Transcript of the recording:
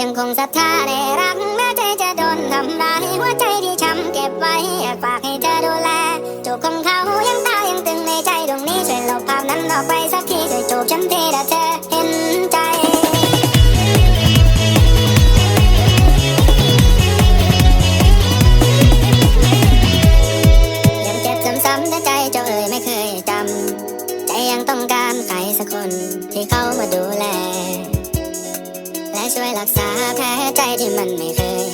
ยังคงศรัทธาในรักแม้เธอจะโดนทำร้ายหัวใจที่ช้ำเก็บไว้อยากฝากให้เธอดูแลจูบของเขายังตายังตึงในใจตรงนี้ช่วยลบภาพนั้นออกไปสักทีช่วยจูบฉันทีละเธอเห็นใจ ที่เขามาดูแล และช่วยรักษาแผลใจที่มันไม่เคย